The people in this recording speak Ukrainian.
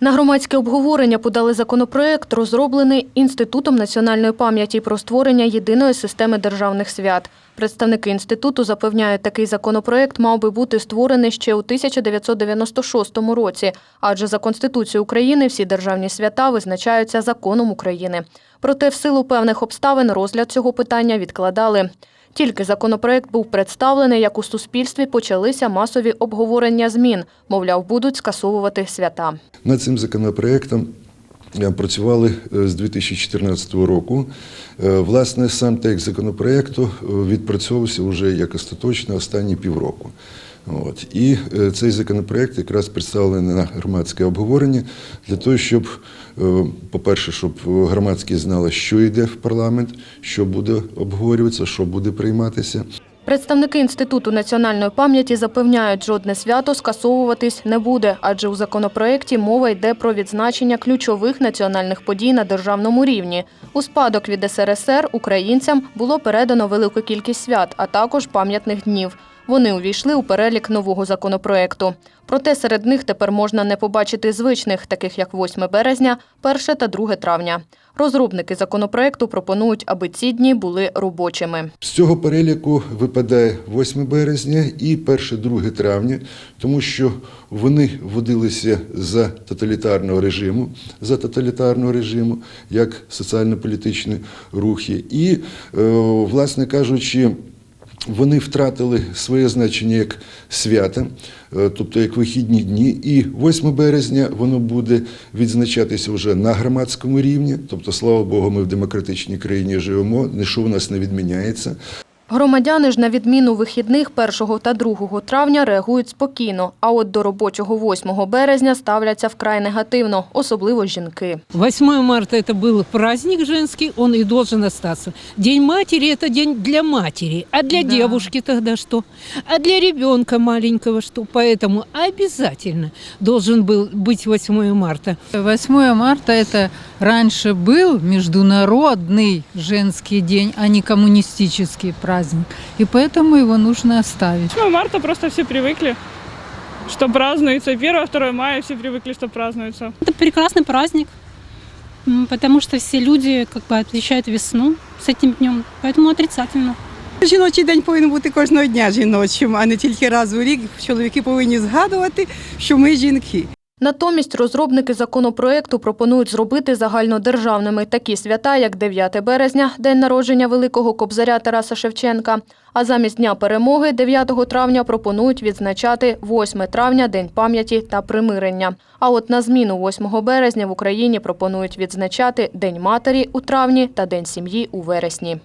На громадське обговорення подали законопроект, розроблений Інститутом національної пам'яті про створення єдиної системи державних свят. Представники інституту запевняють, такий законопроект мав би бути створений ще у 1996 році, адже за Конституцією України всі державні свята визначаються законом України. Проте в силу певних обставин розгляд цього питання відкладали. Тільки законопроект був представлений, як у суспільстві почалися масові обговорення змін. Мовляв, будуть скасовувати свята. Над цим законопроектом е, працювали е, з 2014 року. Е, Власне, сам текст законопроекту відпрацьовувався вже як остаточно останні півроку. От. І е, цей законопроект якраз представлений на громадське обговорення для того, щоб, е, по-перше, щоб громадськість знала, що йде в парламент, що буде обговорюватися, що буде прийматися. Представники Інституту національної пам'яті запевняють, жодне свято скасовуватись не буде, адже у законопроекті мова йде про відзначення ключових національних подій на державному рівні. У спадок від СРСР українцям було передано велику кількість свят, а також пам'ятних днів. Вони увійшли у перелік нового законопроекту. Проте серед них тепер можна не побачити звичних, таких як 8 березня, 1 та 2 травня. Розробники законопроекту пропонують, аби ці дні були робочими. З цього переліку випадає 8 березня і 1-2 травня, тому що вони вводилися за тоталітарного режиму, за тоталітарного режиму, як соціально-політичні рухи. І, е, власне кажучи, вони втратили своє значення як свята, е, тобто як вихідні дні. І 8 березня воно буде відзначатися вже на громадському рівні. Тобто, слава Богу, ми в демократичній країні живемо, нічого у нас не відміняється. Громадяни ж на відміну вихідних 1 та 2 травня реагують спокійно, а от до робочого 8 березня ставляться вкрай негативно, особливо жінки. 8 марта это был праздник женский, он и должен остаться. День матери это день для матери, а для Да. девушки тогда что? А для ребенка маленького что? Поэтому обязательно должен был быть 8 марта. 8 марта это раньше был международный женский день, а не коммунистический праздник. И поэтому его нужно оставить. 8 марта просто все привыкли, что празднуется. 1-2 мая все привыкли, что празднуется. Это прекрасный праздник, м, потому что все люди как бы отвечают весну с этим днем, поэтому отрицательно. Жіночий день повинен бути кожного дня жіночим, а не тільки раз у рік. Чоловіки повинні згадувати, що ми жінки. Натомість розробники законопроекту пропонують зробити загальнодержавними такі свята, як 9 березня, день народження великого кобзаря Тараса Шевченка. А замість Дня перемоги 9 травня пропонують відзначати 8 травня, День пам'яті та примирення. А от на зміну 8 березня в Україні пропонують відзначати День матері у травні та День сім'ї у вересні.